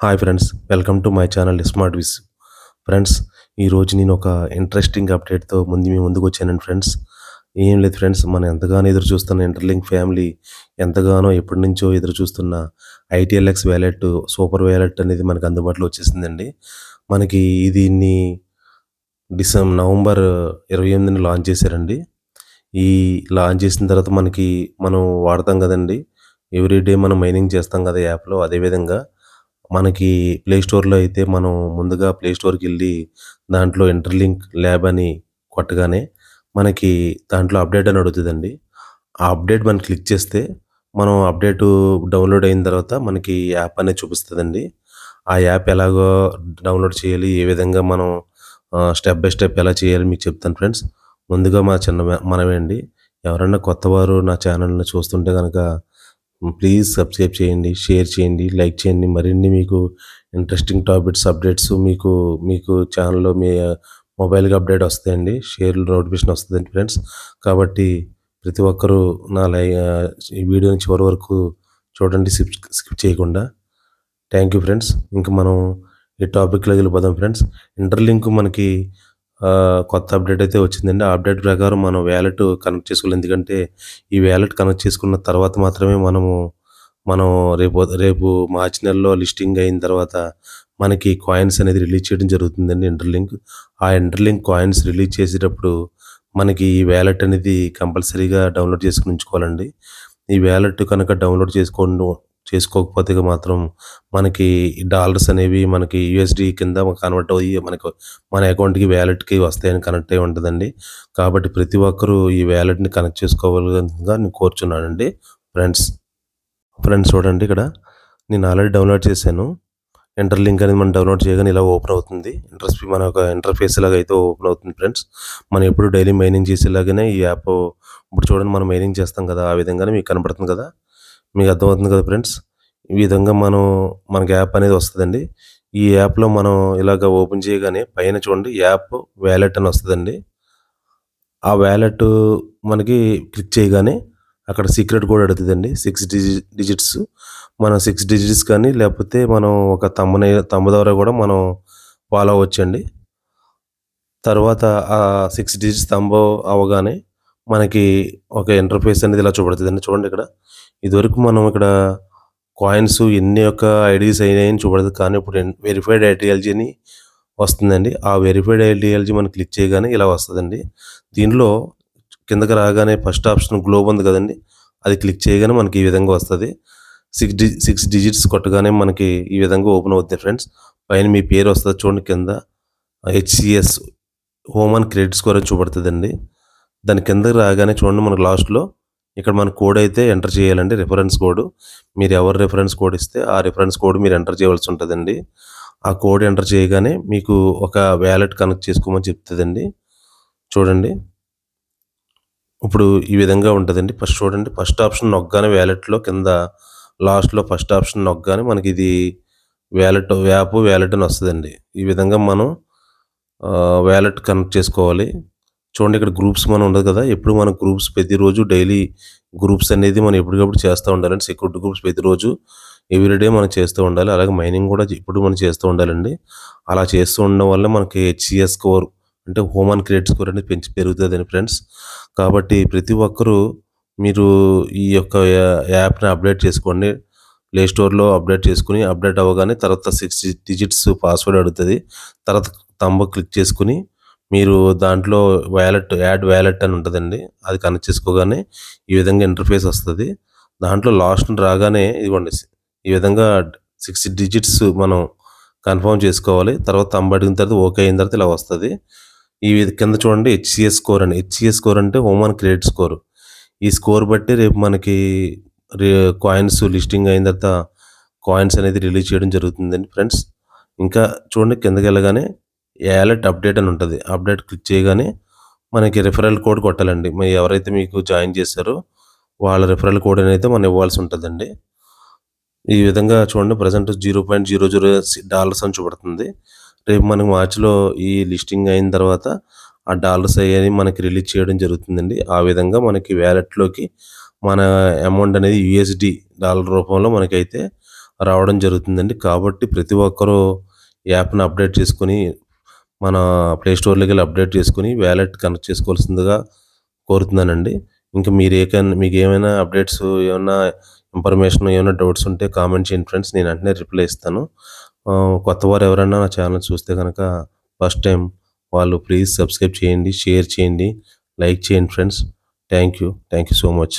Hi friends welcome to my channel smart wiz friends ఈరోజు నేను ఒక ఇంట్రెస్టింగ్ అప్డేట్తో ముందు మీ ముందుకు వచ్చానండి ఫ్రెండ్స్. ఏం లేదు ఫ్రెండ్స్ మనం ఎంతగానో ఎదురు చూస్తున్న ఇంటర్లింక్ ఫ్యామిలీ ఎంతగానో ఎప్పటి నుంచో ఎదురు చూస్తున్న ఐటీఎల్ఎక్స్ వ్యాలెట్ సూపర్ వ్యాలెట్ అనేది మనకు అందుబాటులో వచ్చేసిందండి. మనకి దీన్ని డిసెం నవంబర్ ఇరవై ఎనిమిదిని లాంచ్ చేశారండి. ఈ లాంచ్ చేసిన తర్వాత మనకి మనం వాడతాం కదండి. ఎవ్రీడే మనం మైనింగ్ చేస్తాం కదా యాప్లో అదేవిధంగా మనకి ప్లే స్టోర్లో అయితే మనం ముందుగా ప్లే స్టోర్కి వెళ్ళి దాంట్లో ఇంటర్లింక్ ల్యాబ్ అని కొట్టగానే మనకి దాంట్లో అప్డేట్ అని అడుగుతుందండి. ఆ అప్డేట్ మనం క్లిక్ చేస్తే మనం అప్డేట్ డౌన్లోడ్ అయిన తర్వాత మనకి యాప్ అనేది చూపిస్తుందండి. ఆ యాప్ ఎలాగో డౌన్లోడ్ చేయాలి ఏ విధంగా మనం స్టెప్ బై స్టెప్ ఎలా చేయాలి మీకు చెప్తాను ఫ్రెండ్స్ ముందుగా మా చిన్న మనమే అండి. ఎవరన్నా కొత్తవారు నా ఛానల్ని చూస్తుంటే కనుక ప్లీజ్ సబ్స్క్రైబ్ చేయండి షేర్ చేయండి లైక్ చేయండి. మరిన్ని మీకు ఇంట్రెస్టింగ్ టాపిక్స్ అప్డేట్స్ మీకు మీకు ఛానల్లో మీ మొబైల్కి అప్డేట్ వస్తాయండి. షేర్ నోటిఫికేషన్ వస్తుందండి ఫ్రెండ్స్ కాబట్టి ప్రతి ఒక్కరూ నా లై ఈ వీడియోని చివరి వరకు చూడండి స్కిప్ స్కిప్ చేయకుండా. థ్యాంక్ యూ ఫ్రెండ్స్ ఇంక మనం ఈ టాపిక్లోకి వెళ్ళిపోదాం ఫ్రెండ్స్ ఇంటర్లింక్ మనకి కొత్త అప్డేట్ అయితే వచ్చిందండి. ఆ అప్డేట్ ప్రకారం మనం వ్యాలెట్ కనెక్ట్ చేసుకోవాలి. ఎందుకంటే ఈ వ్యాలెట్ కనెక్ట్ చేసుకున్న తర్వాత మాత్రమే మనము మనం రేపు రేపు మార్చి నెలలో లిస్టింగ్ అయిన తర్వాత మనకి కాయిన్స్ అనేది రిలీజ్ చేయడం జరుగుతుందండి ఇంటర్లింక్. ఆ ఇంటర్లింక్ కాయిన్స్ రిలీజ్ చేసేటప్పుడు మనకి ఈ వ్యాలెట్ అనేది కంపల్సరీగా డౌన్లోడ్ చేసుకుని ఉంచుకోవాలండి. ఈ వ్యాలెట్ కనుక డౌన్లోడ్ చేసుకోండి చేసుకోకపోతే మాత్రం మనకి డాలర్స్ అనేవి మనకి యూఎస్డి కింద కన్వర్ట్ అయ్యి మనకు మన అకౌంట్కి వ్యాలెట్కి వస్తాయని కనెక్ట్ అయి ఉంటుందండి. కాబట్టి ప్రతి ఒక్కరూ ఈ వ్యాలెట్ని కనెక్ట్ చేసుకోవాలిగా నేను కోరుచున్నానండి. ఫ్రెండ్స్ ఫ్రెండ్స్ చూడండి ఇక్కడ. నేను ఆల్రెడీ డౌన్లోడ్ చేశాను. ఇంటర్ లింక్ అనేది మనం డౌన్లోడ్ చేయగానే ఇలా ఓపెన్ అవుతుంది. ఇంట్రెస్ట్ మన ఒక ఇంటర్ఫేస్ లాగా అయితే ఓపెన్ అవుతుంది ఫ్రెండ్స్ మనం ఎప్పుడు డైలీ మైనింగ్ చేసేలాగానే ఈ యాప్ ఇప్పుడు చూడండి మనం మైనింగ్ చేస్తాం కదా ఆ విధంగానే మీకు కనపడుతుంది కదా. మీకు అర్థమవుతుంది కదా ఫ్రెండ్స్? ఈ విధంగా మనం మనకి యాప్ అనేది వస్తుందండి. ఈ యాప్లో మనం ఇలాగ ఓపెన్ చేయగానే పైన చూడండి యాప్ వ్యాలెట్ అని వస్తుందండి. ఆ వ్యాలెట్ మనకి క్లిక్ చేయగానే అక్కడ సీక్రెట్ కోడ్ అడుగుతుందండి సిక్స్ డిజి డిజిట్స్. మనం సిక్స్ డిజిట్స్ కానీ లేకపోతే మనం ఒక తమ్మునే తమ్ము ద్వారా కూడా మనం ఫాలో అవ్వచ్చండి. తర్వాత ఆ సిక్స్ డిజిట్స్ తంబో అవగానే మనకి ఒక ఇంటర్ఫేస్ అనేది ఇలా చూపడుతుందండి చూడండి ఇక్కడ. ఇదివరకు మనం ఇక్కడ కాయిన్స్ ఎన్ని యొక్క ఐడీస్ అయినాయని చూపడుతుంది కానీ ఇప్పుడు వెరిఫైడ్ ఐడియాలజీ అని వస్తుందండి. ఆ వెరిఫైడ్ ఐడియాలజీ మనం క్లిక్ చేయగానే ఇలా వస్తుందండి. దీనిలో కిందకి రాగానే ఫస్ట్ ఆప్షన్ గ్లోబ్ ఉంది కదండి. అది క్లిక్ చేయగానే మనకి ఈ విధంగా వస్తుంది. సిక్స్ డి సిక్స్ డిజిట్స్ కొట్టగానే మనకి ఈ విధంగా ఓపెన్ అవుతుంది ఫ్రెండ్స్ పైన మీ పేరు వస్తుంది చూడండి కింద. HCS home and credit score చూపడుతుందండి దాని కిందకి రాగానే చూడండి మనకు లాస్ట్లో ఇక్కడ మన కోడ్ అయితే ఎంటర్ చేయాలండి రిఫరెన్స్ కోడ్ మీరు ఎవరు రిఫరెన్స్ కోడ్ ఇస్తే ఆ రిఫరెన్స్ కోడ్ మీరు ఎంటర్ చేయవలసి ఉంటుందండి. ఆ కోడ్ ఎంటర్ చేయగానే మీకు ఒక వ్యాలెట్ కనెక్ట్ చేసుకోమని చెప్తుందండి. చూడండి. ఇప్పుడు ఈ విధంగా ఉంటుందండి. ఫస్ట్ చూడండి. ఫస్ట్ ఆప్షన్ నొక్కగానే వ్యాలెట్లో కింద లాస్ట్లో ఫస్ట్ ఆప్షన్ నొక్కగానే మనకి ఇది వ్యాలెట్ వ్యాప్ వ్యాలెట్ అని వస్తుందండి. ఈ విధంగా మనం వ్యాలెట్ కనెక్ట్ చేసుకోవాలి. చూడండి ఇక్కడ గ్రూప్స్ మనం ఉండదు కదా. ఎప్పుడు మన గ్రూప్స్ ప్రతిరోజు డైలీ గ్రూప్స్ అనేది మనం ఎప్పటికప్పుడు చేస్తూ ఉండాలండి. సెక్యూరిటీ గ్రూప్స్ ప్రతిరోజు ఎవ్రీడే మనం చేస్తూ ఉండాలి. అలాగే మైనింగ్ కూడా ఇప్పుడు మనం చేస్తూ ఉండాలండి. అలా చేస్తూ ఉండడం వల్ల మనకి హెచ్సిఎస్ స్కోర్ అంటే హోమన్ క్రెడిట్ స్కోర్ అనేది పెంచి పెరుగుతుందండి ఫ్రెండ్స్. కాబట్టి ప్రతి ఒక్కరూ మీరు ఈ యొక్క యాప్ని అప్డేట్ చేసుకోండి. ప్లే స్టోర్లో అప్డేట్ చేసుకుని అప్డేట్ అవ్వగానే తర్వాత సిక్స్ డిజిట్స్ పాస్వర్డ్ అడుగుతుంది. తర్వాత తంబ క్లిక్ చేసుకుని మీరు దాంట్లో వ్యాలెట్ యాడ్ వ్యాలెట్ అని ఉంటుందండి. అది కనెక్ట్ చేసుకోగానే ఈ విధంగా ఇంటర్ఫేస్ వస్తుంది. దాంట్లో లాస్ట్ రాగానే ఇదిగోండి ఈ విధంగా సిక్స్ డిజిట్స్ మనం కన్ఫర్మ్ చేసుకోవాలి. తర్వాత తంబ తర్వాత ఓకే అయిన తర్వాత ఇలా వస్తుంది. ఈ కింద చూడండి హెచ్సిఎస్ స్కోర్ అని హెచ్సిఎస్ స్కోర్ అంటే హోమ్ అండ్ క్రెడిట్ స్కోర్ ఈ స్కోర్ బట్టి రేపు మనకి కాయిన్స్ లిస్టింగ్ అయిన తర్వాత కాయిన్స్ అనేది రిలీజ్ చేయడం జరుగుతుందండి ఫ్రెండ్స్ ఇంకా చూడండి కిందకి వెళ్ళగానే యాలెట్ అప్డేట్ అని ఉంటుంది. అప్డేట్ క్లిక్ చేయగానే మనకి రిఫరల్ కోడ్ కొట్టాలండి. మరి ఎవరైతే మీకు జాయిన్ చేశారో వాళ్ళ రిఫరల్ కోడ్ అనేది మనం ఇవ్వాల్సి ఉంటుందండి. ఈ విధంగా చూడండి present zero point zero zero dollars అని చూపడుతుంది. రేపు మనకి మార్చిలో ఈ లిస్టింగ్ అయిన తర్వాత ఆ డాలర్స్ అయ్యని మనకి రిలీజ్ చేయడం జరుగుతుందండి. ఆ విధంగా మనకి వ్యాలెట్లోకి మన అమౌంట్ అనేది యూఎస్డి డాలర్ రూపంలో మనకైతే రావడం జరుగుతుందండి. కాబట్టి ప్రతి ఒక్కరూ యాప్‌ని అప్డేట్ చేసుకొని, మన ప్లే స్టోర్‌లోకెళ్ళి అప్డేట్ చేసుకొని, వ్యాలెట్ కనెక్ట్ చేసుకోవాల్సిందిగా కోరుతున్నానండి. ఇంకా మీరు ఏ మీకు మీకేమైనా అప్డేట్స్ ఏమైనా ఇన్ఫర్మేషన్ ఏమైనా డౌట్స్ ఉంటే కామెంట్ చేయండి ఫ్రెండ్స్. నేను వెంటనే రిప్లై ఇస్తాను. కొత్త కొత్తవారు ఎవరైనా నా ఛానల్ చూస్తే కనుక ఫస్ట్ టైం వాళ్ళు ప్లీజ్ సబ్స్క్రైబ్ చేయండి, షేర్ చేయండి, లైక్ చేయండి friends. Thank you. Thank you so much.